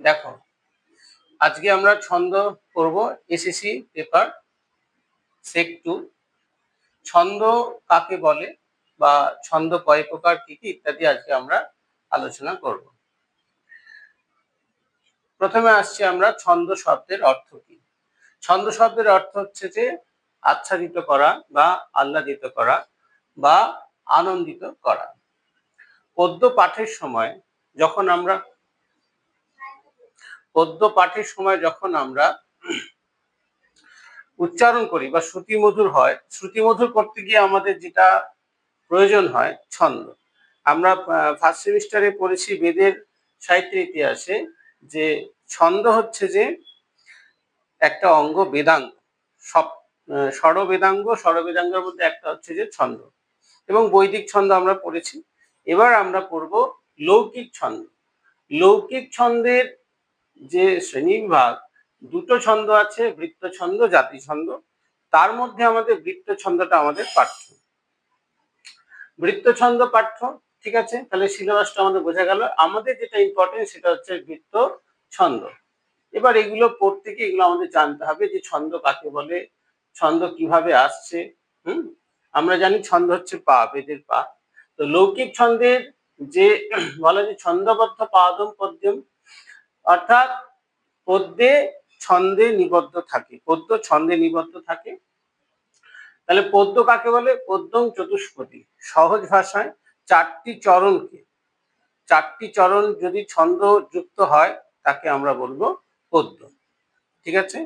দেখো, আজকে আমরা ছন্দ করব এসএসসি পেপার সেক টু ছন্দ কাকে বলে বা ছন্দ কয় প্রকার, কি কি ইত্যাদি আজকে আমরা আলোচনা করব। প্রথমে আসছি আমরা ছন্দ শব্দের অর্থ কি? ছন্দ শব্দের অর্থ হচ্ছে যে আচ্ছাদিত করা বা আহ্লাদিত করা বা আনন্দিত করা। পদ্য পাঠের সময় যখন আমরা পদ্য পাঠের সময় যখন আমরা উচ্চারণ করি বা শ্রুতিমধুর হয়, শ্রুতিমধুর করতে গিয়ে আমাদের যেটা প্রয়োজন হয়, ছন্দ। আমরা ফার্স্ট সেমিস্টারে পড়েছি বেদের সাহিত্যের ইতিহাসে যে ছন্দ হচ্ছে যে একটা অঙ্গ বেদাঙ্গ। সব স্বর বেদাঙ্গ স্বর বেদাঙ্গের মধ্যে একটা হচ্ছে যে ছন্দ। এবং বৈদিক ছন্দ আমরা পড়েছি। এবার আমরা পড়ব লৌকিক ছন্দ। লৌকিক ছন্দের যে শ্রেণীবিভাগ দুটো ছন্দ আছে বৃত্ত ছন্দ জাতি ছন্দ তার মধ্যে আমাদের বৃত্ত ছন্দটা আমাদের পাঠ্য। বৃত্ত ছন্দ পাঠ্য, ঠিক আছে? তাহলে সিলেবাসটা আমাদের বোঝা গেল। আমাদের যেটা ইম্পর্টেন্ট সেটা হচ্ছে বৃত্ত ছন্দ এবার এগুলো পড়তে গিয়ে এগুলো আমাদের জানতে হবে যে ছন্দ কাকে বলে, ছন্দ কীভাবে আসছে, হুম? আমরা জানি ছন্দ হচ্ছে পা, বেদের পা। তো লৌকিক ছন্দের যে, বলা যে ছন্দবদ্ধ পাদম পদ্যম অর্থাৎ পদ্যে ছন্দে নিবদ্ধ থাকে। পদ্য ছন্দে নিবদ্ধ থাকে। তাহলে পদ্য কাকে বলে? পদ্যম চতুষ্পদী। সহজ ভাষায় চারটি চরণকে। চারটি চরণ যদি ছন্দ যুক্ত হয়, তাকে আমরা বলব পদ্য। ঠিক আছে?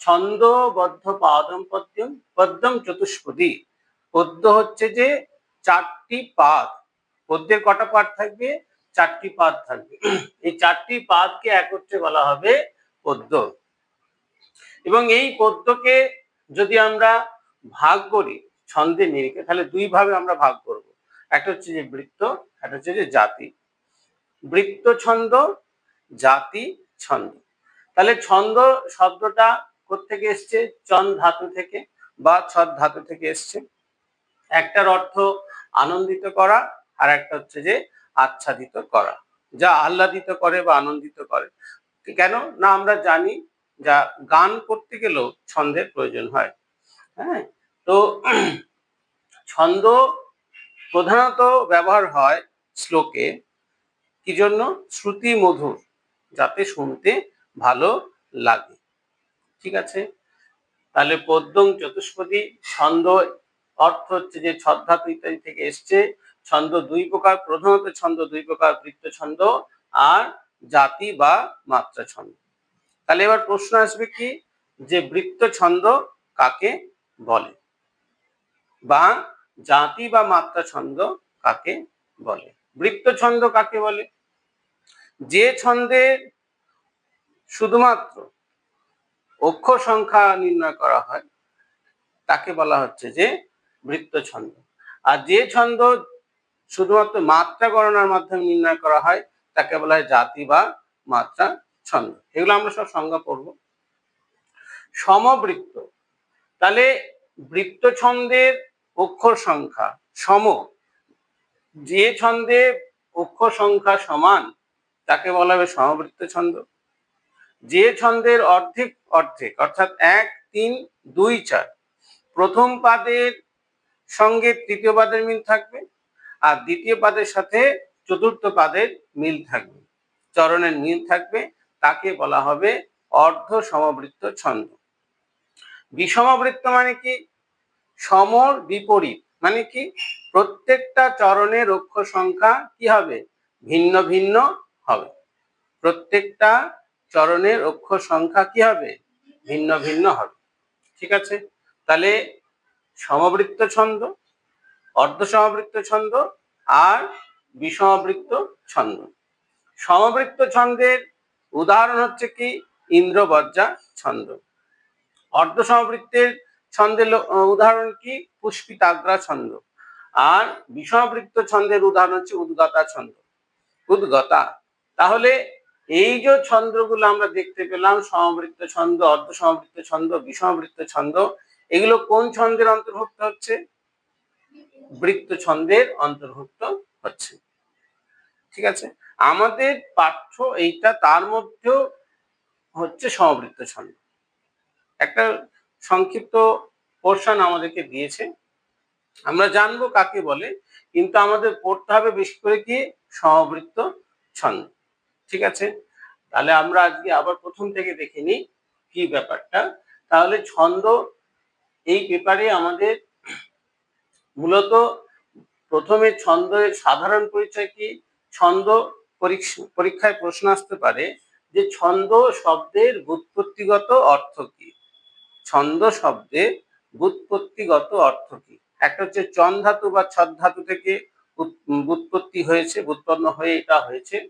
ছন্দবদ্ধ পাদম পদ্যম পদ্যম চতুষ্পদী। পদ্য হচ্ছে যে চারটি পাদ। পদ্যের কটা পাদ থাকবে? চারটি পাদ থাকবে। এই চারটি পাদকে একত্রে বলা হবে পদ্য। এবং এই পদ্যকে যদি আমরা ভাগ করি, ছন্দে নিরিখে, তাহলে দুই ভাবে আমরা ভাগ করব। একটা হচ্ছে যে বৃত্ত, একটা হচ্ছে যে জাতি। বৃত্ত ছন্দ, জাতি ছন্দ। তাহলে ছন্দ শব্দটা কোথেকে এসছে? চন ধাতু থেকে বা ছদ ধাতু থেকে এসছে। একটার অর্থ আনন্দিত করা, আর একটা হচ্ছে যে আচ্ছাদিত করা, যা আহ্লাদিত করে বা আনন্দিত করে। কেন? না, আমরা জানি যা গান করতে গেলেও ছন্দের প্রয়োজন হয়। হ্যাঁ? তো ছন্দ প্রধানত ব্যবহার হয় শ্লোকে। কি জন্য? শ্রুতি মধুর যাতে শুনতে ভালো লাগে। ঠিক আছে? তাহলে পদ্যং চতুষ্পদী, ছন্দ অর্থ হচ্ছে যে ছদ্ধাতু ইত্যাদি থেকে এসছে। ছন্দ দুই প্রকার, প্রধানত ছন্দ দুই প্রকার, বৃত্ত ছন্দ আর জাতি বা মাত্রা ছন্দ। তাহলে এবার প্রশ্ন আসবে কি? যে বৃত্ত ছন্দ কাকে বলে? বা জাতি বা মাত্রা ছন্দ কাকে বলে? বৃত্ত ছন্দ কাকে বলে? যে ছন্দে শুধুমাত্র অক্ষর সংখ্যা নির্ণয় করা হয়, তাকে বলা হচ্ছে যে বৃত্ত ছন্দ। আর যে ছন্দ শুধুমাত্র মাত্রা গণনার মাধ্যমে নির্ণয় করা হয়, তাকে বলা হয় জাতি বা মাত্রা ছন্দ। এগুলো আমরা সব সংজ্ঞা পড়ব। সমবৃত্ত। তাহলে বৃত্ত ছন্দের অক্ষর সংখ্যা সম। যে ছন্দে অক্ষর সংখ্যা সমান, তাকে বলা হবে সমবৃত্ত ছন্দ। যে ছন্দের অর্ধেক অর্ধেক, অর্থাৎ এক, তিন, দুই, চার। প্রথম পাদের সঙ্গে তৃতীয় পাদের মিল থাকবে। আর দ্বিতীয় পাদের সাথে চতুর্থ পাদের মিল থাকবে। চরণের মিল থাকবে, তাকে বলা হবে অর্ধ সমবৃত্ত ছন্দ। বিষমবৃত্ত মানে কি? সমর বিপরীত মানে কি? প্রত্যেকটা চরণের অক্ষর সংখ্যা কি হবে? ভিন্ন ভিন্ন হবে। প্রত্যেকটা চরণের অক্ষর সংখ্যা কি হবে? ভিন্ন ভিন্ন হবে। ঠিক আছে? তাহলে সমবৃত্ত ছন্দ অর্ধ সমবৃত্ত ছন্দ আর বিষমবৃত্ত ছন্দ। সমবৃত্ত ছন্দের উদাহরণ হচ্ছে কি? ইন্দ্রবজ্জা ছন্দ। অর্ধ সমবৃত্তের ছন্দের উদাহরণ কি? পুষ্পিতাগ্রা ছন্দ। আর বিষমবৃত্ত ছন্দের উদাহরণ হচ্ছে উদ্গতা ছন্দ। উদ্গতা। তাহলে এই যে ছন্দগুলো আমরা দেখতে পেলাম, সমবৃত্ত ছন্দ অর্ধ সমবৃত্ত ছন্দ, বিষমবৃত্ত ছন্দ, এগুলো কোন ছন্দের অন্তর্ভুক্ত হচ্ছে? বৃত্ত ছন্দের অন্তর্ভুক্ত হচ্ছে। ঠিক আছে? আমাদের পাঠ্য এইটা তার মধ্যেও হচ্ছে সমবৃত্ত ছন্দ একটা সংক্ষিপ্ত পোর্শন আমাদেরকে দিয়েছে। আমরা জানব কাকে বলে, কিন্তু আমাদের পড়তে হবে বেশি করে কি? সমবৃত্ত ছন্দ ঠিক আছে? তাহলে আমরা আজকে আবার প্রথম থেকে দেখে নিই কি ব্যাপারটা। তাহলে ছন্দ এই পেপারে আমাদের মূলত প্রথমে ছন্দের সাধারণ পরিচয় কি? ছন্দ পরীক্ষ- পরীক্ষায় প্রশ্ন আসতে পারে যে ছন্দ শব্দের বুৎপত্তিগত অর্থ কি? ছন্দ শব্দের বুৎপত্তিগত অর্থ কি? একটা হচ্ছে চন ধাতু বা ছদ ধাতু থেকে বুৎপত্তি হয়েছে বুৎপন্ন হয়ে এটা হয়েছে।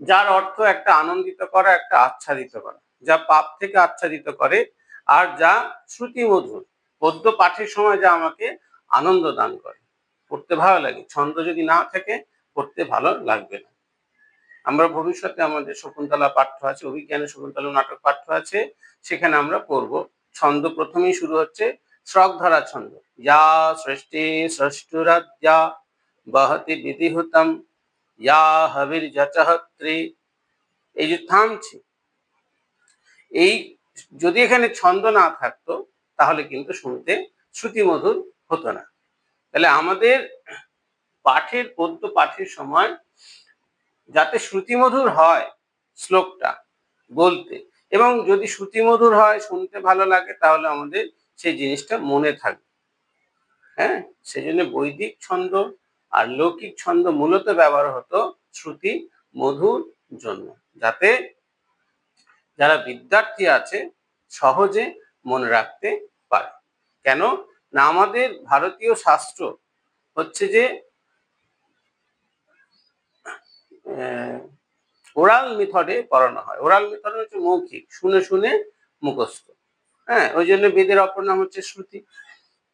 যার অর্থ একটা আনন্দিত করা, একটা আচ্ছাদিত করা। যা পাপ থেকে আচ্ছাদিত করে আর যা শ্রুতি মধুর পদ্য পাঠের সময় যা আমাকে আনন্দ দান করে। পড়তে ভালো লাগে, ছন্দ যদি না থাকে, পড়তে ভালো লাগবে না। আমরা ভবিষ্যতে আমাদের শকুন্তলা পাঠ্য আছে অভিজ্ঞানের শকুন্তলা নাটক পাঠ্য আছে, সেখানে আমরা পড়ব। ছন্দ প্রথমেই শুরু হচ্ছে শ্রক ধরা ছন্দ। যা সৃষ্টি ষষ্ঠুরাজ্যা বহতি বিধিহুতম ইয়া হবির যচহত্রী। এই যে থামছি, এই যদি এখানে ছন্দ না থাকতো, তাহলে কিন্তু শুনতে শ্রুতিমধুর হতো না। তাহলে আমাদের পাঠের, পদ্য পাঠের সময় যাতে শ্রুতিমধুর হয় শ্লোকটা বলতে এবং যদি শ্রুতিমধুর হয়, শুনতে ভালো লাগে, তাহলে আমাদের সেই জিনিসটা মনে থাকবে। হ্যাঁ? সেজন্য বৈদিক ছন্দ আর লৌকিক ছন্দ মূলত ব্যবহার হতো শ্রুতি মধুর জন্য, যাতে যারা বিদ্যার্থী আছে সহজে মনে রাখতে পারে। কেন? না, আমাদের ভারতীয় শাস্ত্র হচ্ছে যে ওরাল মেথডে পড়ানো হয়। ওরাল মেথড হচ্ছে মৌখিক, শুনে শুনে মুখস্থ। হ্যাঁ ওই জন্য বেদের অপর নাম হচ্ছে শ্রুতি।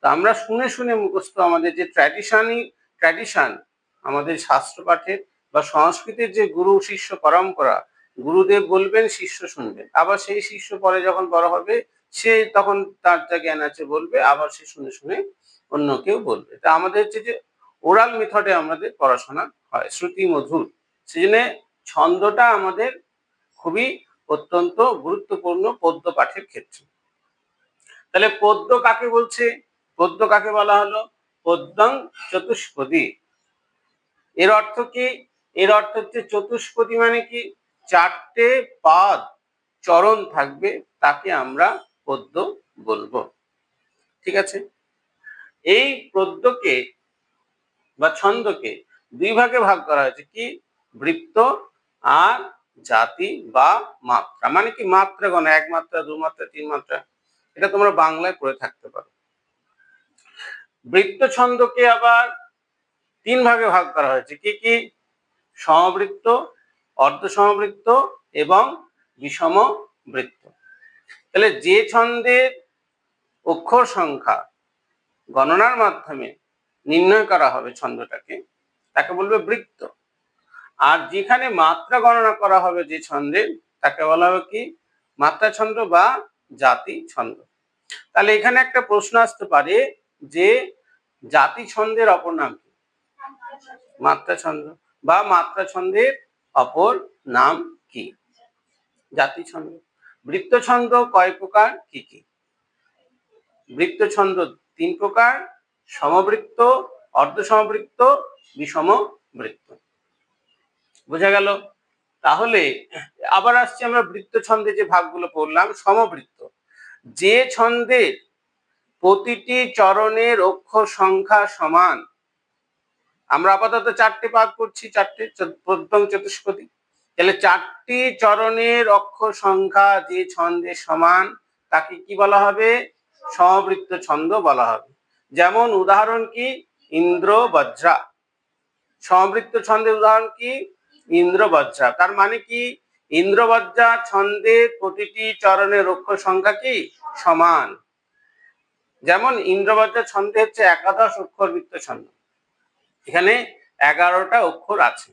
তো আমরা শুনে শুনে মুখস্থ, আমাদের যে ট্র্যাডিশনই ট্র্যাডিশন আমাদের শাস্ত্র পাঠের বা সংস্কৃতির যে গুরু, শিষ্য পরম্পরা, গুরুদেব বলবেন, শিষ্য শুনবেন। আবার সেই শিষ্য পরে যখন বড় হবে সে তখন তার যা জ্ঞান আছে বলবে, আবার সে শুনে শুনে অন্য কেউ বলবে। তা আমাদের হচ্ছে যে ওরাল মেথডে আমাদের পড়াশোনা হয়, শ্রুতি মধুর। সেজন্য ছন্দটা আমাদের খুবই অত্যন্ত গুরুত্বপূর্ণ পদ্য পাঠের ক্ষেত্রে। তাহলে পদ্য কাকে বলছে? পদ্য কাকে বলা হলো? পদ্যং চতুষ্পদী। এর অর্থ কি? এর অর্থ হচ্ছে চতুষ্পদী মানে কি? চারটে পাদ চরণ থাকবে, তাকে আমরা পদ্য বলব। ঠিক আছে? এই পদ্যকে বা ছন্দকে দুই ভাগে ভাগ করা হয়েছে। কি? বৃত্ত আর জাতি বা মাত্রা। মানে কি মাত্রা গণ? এক মাত্রা, দু তিন মাত্রা। এটা তোমরা বাংলায় পড়ে থাকতে পারো। বৃত্ত ছন্দকে আবার তিন ভাগে ভাগ করা হয়েছে। কি কি? সমবৃত্ত, অর্ধ সমবৃত্ত এবং বিষম বৃত্ত। তাহলে যে ছন্দের অক্ষর সংখ্যা গণনার মাধ্যমে নির্ণয় করা হবে ছন্দটাকে, তাকে বলবে বৃত্ত। আর যেখানে মাত্রা গণনা করা হবে যে ছন্দের তাকে বলা হবে কি? মাত্রা ছন্দ বা জাতি ছন্দ। তাহলে এখানে একটা প্রশ্ন আসতে পারে যে জাতি ছন্দের অপর নাম কি? মাত্রা ছন্দ বা মাত্রা ছন্দের অপর নাম কি? জাতি ছন্দ। বৃত্ত ছন্দ কয় প্রকার? কি কি? বৃত্ত ছন্দ তিন প্রকার, সমবৃত্ত অর্ধ সমবৃত্ত বিষম বৃত্ত বোঝা গেল? তাহলে আবার আসছি আমরা বৃত্ত ছন্দে যে ভাগগুলো পড়লাম, সমবৃত্ত। যে ছন্দের প্রতিটি চরণের অক্ষর সংখ্যা সমান, আমরা আপাতত চারটে পাদ করছি, চারটে প্রথম চতুষ্পদী। তাহলে চারটি চরণের অক্ষর সংখ্যা যে ছন্দের সমান, তাকে কি বলা হবে? সমবৃত্ত ছন্দ বলা হবে। যেমন উদাহরণ কি? ইন্দ্র বজ্রা। সমবৃত্ত ছন্দের উদাহরণ কি? ইন্দ্র বজ্রা। তার মানে কি? ইন্দ্র বজ্রা ছন্দের প্রতিটি চরণের অক্ষর সংখ্যা কি? সমান। যেমন ইন্দ্রবজ্রা ছন্দে হচ্ছে একাদশ অক্ষর বৃত্ত ছন্দ। এখানে এগারোটা অক্ষর আছে।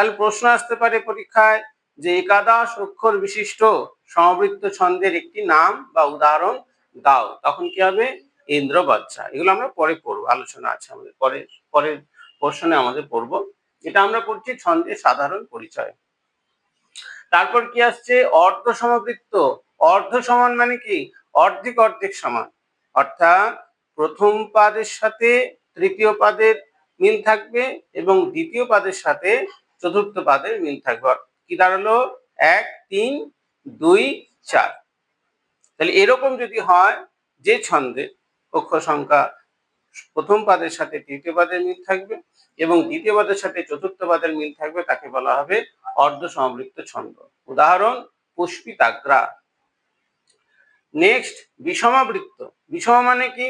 তাহলে প্রশ্ন আসতে পারে পরীক্ষায় যে একাদশ অক্ষর বিশিষ্ট সমবৃত্ত ছন্দের একটি নাম বা উদাহরণ দাও, তখন কি হবে? ইন্দ্র বজ্রা এগুলো আমরা পরে পড়ব, আলোচনা আছে আমাদের। পরে, পরের পোর্শনে আমাদের পড়ব। এটা আমরা পড়ছি ছন্দের সাধারণ পরিচয়। তারপর কি আসছে? অর্ধ সমবৃত্ত। অর্ধ সমান মানে কি? অর্ধেক অর্ধেক সমান। অর্থাৎ প্রথম পাদের সাথে তৃতীয় পাদের মিল থাকবে এবং দ্বিতীয় পাদের সাথে চতুর্থ পাদের মিল থাকবে। কি দাঁড়াল? এক, তিন, দুই, চার। তাহলে এরকম যদি হয়, যে ছন্দে অক্ষর সংখ্যা প্রথম পাদের সাথে তৃতীয় পাদের মিল থাকবে এবং দ্বিতীয় পাদের সাথে চতুর্থ পাদের মিল থাকবে, তাকে বলা হবে অর্ধ সমবৃত্ত ছন্দ। উদাহরণ, পুষ্পিতাগ্রা। নেক্সট বিষমাবৃত্ত। বিষমা মানে কি?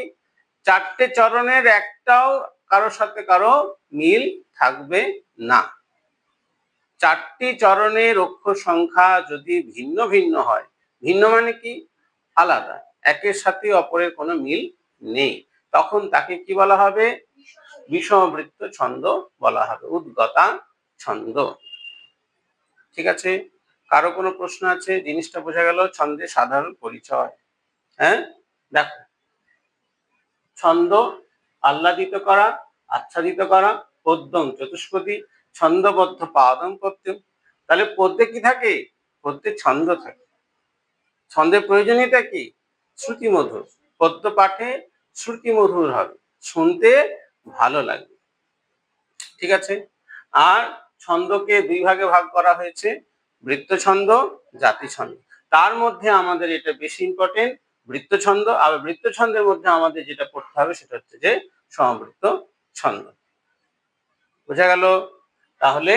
চারটে চরণের একটাও কারোর সাথে কারও মিল থাকবে না। চারটি চরণের অক্ষর সংখ্যা যদি ভিন্ন ভিন্ন হয়, ভিন্ন মানে কি? আলাদা, একের সাথে অপরের কোনো মিল নেই। তখন তাকে কি বলা হবে? বিষমবৃত্ত ছন্দ বলা হবে, উদ্গতা ছন্দ। ঠিক আছে? কারও কোনো প্রশ্ন আছে? জিনিসটা বোঝা গেল ছন্দের সাধারণ পরিচয়। হ্যাঁ? দেখো, ছন্দ আহ্লাদিত করা, আচ্ছাদিত করা পদ্যম চতুষ্পদী ছন্দবদ্ধ পাদম পদ্যম তাহলে পদ্যে কি থাকে? পদ্যে ছন্দ থাকে। ছন্দের প্রয়োজনীয়তা কি? শ্রুতি মধুর পদ্য পাঠে শ্রুতি মধুর হবে। শুনতে ভালো লাগবে। ঠিক আছে? আর ছন্দকে দুই ভাগে ভাগ করা হয়েছে। বৃত্ত ছন্দ জাতি ছন্দ তার মধ্যে আমাদের এটা বেশি ইম্পর্টেন্ট বৃত্ত ছন্দ আর বৃত্ত ছন্দের মধ্যে আমাদের যেটা পড়তে হবে সেটা হচ্ছে যে সমবৃত্ত ছন্দ বোঝা গেল? তাহলে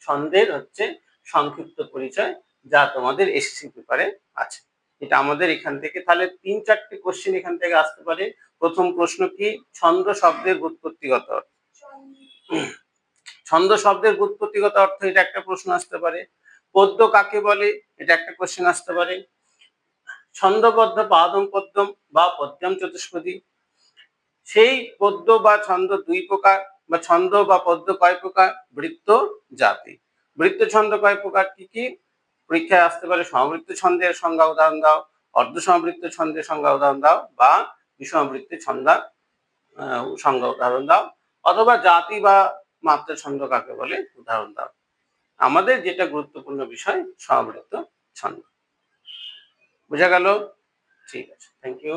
ছন্দের হচ্ছে সংক্ষিপ্ত পরিচয় যা তোমাদের এসএসসি পেপারে আছে। এটা আমাদের এখান থেকে, তাহলে তিন চারটি কোশ্চেন এখান থেকে আসতে পারে। প্রথম প্রশ্ন কি? ছন্দ শব্দের উৎপত্তিগত অর্থ। ছন্দ শব্দের উৎপত্তিগত অর্থ, এটা একটা প্রশ্ন আসতে পারে। পদ্য কাকে বলে? এটা একটা কোশ্চেন আসতে পারে। ছন্দবদ্ধ পাদম পদ্যম বা পদ্যম চতুষ্পদী। সেই পদ্য বা ছন্দ দুই প্রকার। বা ছন্দ বা পদ্য কয় প্রকার? বৃত্ত জাতি। বৃত্ত ছন্দ কয় প্রকার? কি কি? পরীক্ষায় আসতে পারে সমবৃত্ত ছন্দের সংজ্ঞা উদাহরণ দাও, অর্ধ সমবৃত্ত ছন্দের সংজ্ঞা উদাহরণ দাও বা বিষমবৃত্ত ছন্দা সংজ্ঞা উদাহরণ দাও অথবা জাতি বা মাত্রা ছন্দ কাকে বলে? উদাহরণ দাও। আমাদের যেটা গুরুত্বপূর্ণ বিষয়, সমবৃত্ত ছন্দ। বোঝা গেল? ঠিক আছে। Thank you